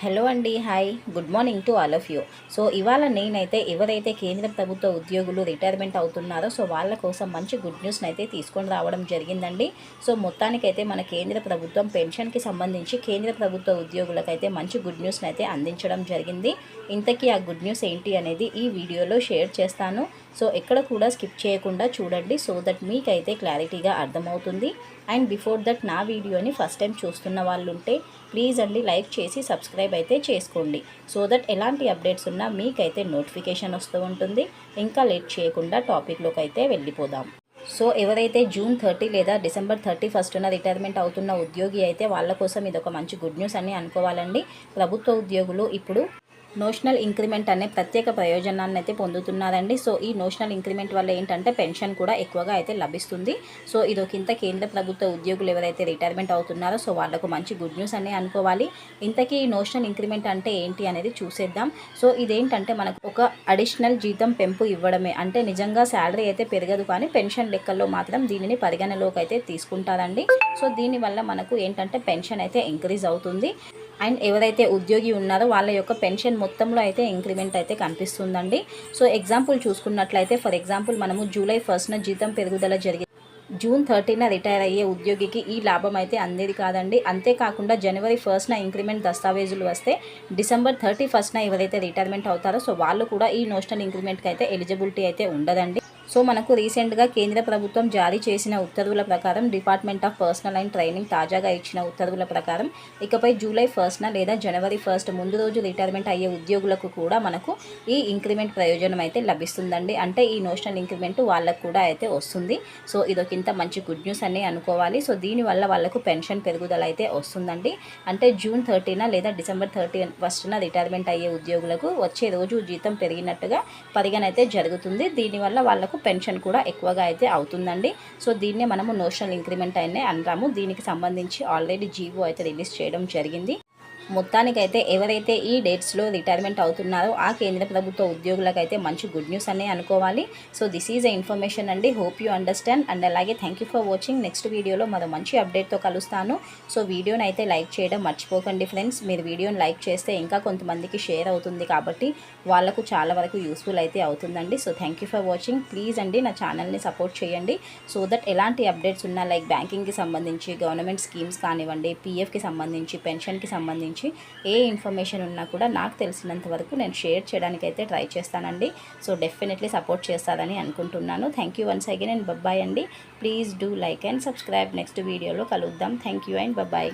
Hello అండి hi. Good morning to all of you. So ఇవాళ నేనైతే ఎవరైతే కేంద్ర ప్రభుత్వ ఉద్యోగులు రిటైర్మెంట్ అవుతున్నారో సో వాళ్ళ కోసం మంచి గుడ్ న్యూస్ని అయితే తీసుకొని రావడం జరిగిందండి. సో మొత్తానికైతే మన కేంద్ర ప్రభుత్వం పెన్షన్కి సంబంధించి కేంద్ర ప్రభుత్వ ఉద్యోగులకైతే మంచి గుడ్ న్యూస్ని అయితే అందించడం జరిగింది. ఇంతకీ ఆ గుడ్ న్యూస్ ఏంటి అనేది ఈ వీడియోలో షేర్ చేస్తాను. సో ఎక్కడ కూడా స్కిప్ చేయకుండా చూడండి సో దట్ మీకైతే క్లారిటీగా అర్థమవుతుంది. అండ్ బిఫోర్ దట్ నా వీడియోని ఫస్ట్ టైం చూస్తున్న వాళ్ళు ఉంటే ప్లీజ్ అండి లైక్ చేసి సబ్స్క్రైబ్ అయితే చేసుకోండి. సో దట్ ఎలాంటి అప్డేట్స్ ఉన్నా మీకైతే నోటిఫికేషన్ వస్తూ ఉంటుంది. ఇంకా లేట్ చేయకుండా టాపిక్లోకి అయితే వెళ్ళిపోదాం. సో ఎవరైతే జూన్ థర్టీ లేదా డిసెంబర్ థర్టీ ఫస్ట్న రిటైర్మెంట్ అవుతున్న ఉద్యోగి అయితే వాళ్ళ కోసం ఇది ఒక మంచి గుడ్ న్యూస్ అని అనుకోవాలండి. ప్రభుత్వ ఉద్యోగులు ఇప్పుడు నోషనల్ ఇంక్రిమెంట్ అనే ప్రత్యేక ప్రయోజనాన్ని అయితే పొందుతున్నారండి. సో ఈ నోషనల్ ఇంక్రిమెంట్ వల్ల ఏంటంటే పెన్షన్ కూడా ఎక్కువగా అయితే లభిస్తుంది. సో ఇది ఇంత కేంద్ర ప్రభుత్వ ఉద్యోగులు ఎవరైతే రిటైర్మెంట్ అవుతున్నారో సో వాళ్ళకు మంచి గుడ్ న్యూస్ అనే అనుకోవాలి. ఇంతకీ ఈ నోషనల్ ఇంక్రిమెంట్ అంటే ఏంటి అనేది చూసేద్దాం. సో ఇదేంటంటే మనకు ఒక అడిషనల్ జీతం పెంపు ఇవ్వడమే. అంటే నిజంగా శాలరీ అయితే పెరగదు కానీ పెన్షన్ లెక్కల్లో మాత్రం దీనిని పరిగణలోకి అయితే తీసుకుంటారండి. సో దీనివల్ల మనకు ఏంటంటే పెన్షన్ అయితే ఇంక్రీజ్ అవుతుంది. అండ్ ఎవరైతే ఉద్యోగి ఉన్నారో వాళ్ళ యొక్క పెన్షన్ మొత్తంలో అయితే ఇంక్రిమెంట్ అయితే కనిపిస్తుందండి. సో ఎగ్జాంపుల్ చూసుకున్నట్లయితే ఫర్ ఎగ్జాంపుల్ మనము జూలై ఫస్ట్న జీతం పెరుగుదల జరిగి జూన్ థర్టీన రిటైర్ అయ్యే ఉద్యోగికి ఈ లాభం అయితే అందేది కాదండి. అంతేకాకుండా జనవరి ఫస్ట్న ఇంక్రిమెంట్ దస్తావేజులు వస్తే డిసెంబర్ థర్టీ ఫస్ట్న ఎవరైతే రిటైర్మెంట్ అవుతారో సో వాళ్ళు కూడా ఈ నోషనల్ ఇంక్రిమెంట్కి అయితే ఎలిజిబిలిటీ అయితే ఉండదండి. సో మనకు రీసెంట్గా కేంద్ర ప్రభుత్వం జారీ చేసిన ఉత్తర్వుల ప్రకారం department of personnel and training తాజాగా ఇచ్చిన ఉత్తర్వుల ప్రకారం ఇకపై జూలై ఫస్ట్న లేదా జనవరి ఫస్ట్ ముందు రోజు రిటైర్మెంట్ అయ్యే ఉద్యోగులకు కూడా మనకు ఈ ఇంక్రిమెంట్ ప్రయోజనం అయితే లభిస్తుందండి. అంటే ఈ నోషనల్ ఇంక్రిమెంట్ వాళ్ళకు కూడా అయితే వస్తుంది. సో ఇదొకింత మంచి గుడ్ న్యూస్ అని అనుకోవాలి. సో దీనివల్ల వాళ్ళకు పెన్షన్ పెరుగుదల అయితే వస్తుందండి. అంటే జూన్ థర్టీన లేదా డిసెంబర్ థర్టీ ఫస్ట్న రిటైర్మెంట్ అయ్యే ఉద్యోగులకు వచ్చే రోజు జీతం పెరిగినట్టుగా పరిగణ అయితే జరుగుతుంది దీనివల్ల వాళ్ళకు పెన్షన్ కూడా ఎక్కువగా అయితే అవుతుందండి. సో దీన్నే మనము నోషనల్ ఇంక్రిమెంట్ అయినే అంటాము దీనికి సంబంధించి ఆల్రెడీ జీవో అయితే రిలీజ్ చేయడం జరిగింది. మొత్తానికైతే ఎవరైతే ఈ డేట్స్లో రిటైర్మెంట్ అవుతున్నారో ఆ కేంద్ర ప్రభుత్వ ఉద్యోగులకైతే మంచి గుడ్ న్యూస్ అనే అనుకోవాలి. So this is a information అండి. హోప్ యూ అండర్స్టాండ్ అండ్ అలాగే thank you for watching next వీడియోలో మరో మంచి అప్డేట్తో కలుస్తాను. సో వీడియోని అయితే లైక్ చేయడం మర్చిపోకండి ఫ్రెండ్స్ మీరు వీడియోని లైక్ చేస్తే ఇంకా కొంతమందికి షేర్ అవుతుంది కాబట్టి వాళ్ళకు చాలా వరకు యూస్ఫుల్ అయితే అవుతుందండి. So thank you for watching please అండి నా ఛానల్ని సపోర్ట్ చేయండి. సో దట్ ఎలాంటి అప్డేట్స్ ఉన్నా లైక్ బ్యాంకింగ్కి సంబంధించి గవర్నమెంట్ స్కీమ్స్ కానివ్వండి పీఎఫ్కి సంబంధించి పెన్షన్కి సంబంధించి ఏ ఇన్ఫర్మేషన్ ఉన్నా కూడా నాకు తెలిసినంత వరకు నేను షేర్ చేయడానికి అయితే ట్రై చేస్తానండి. సో డెఫినెట్లీ సపోర్ట్ చేస్తారని అనుకుంటున్నాను. Thank you once again and bye bye అండి. Please do like and subscribe. Next వీడియోలో కలుద్దాం. Thank you and bye bye.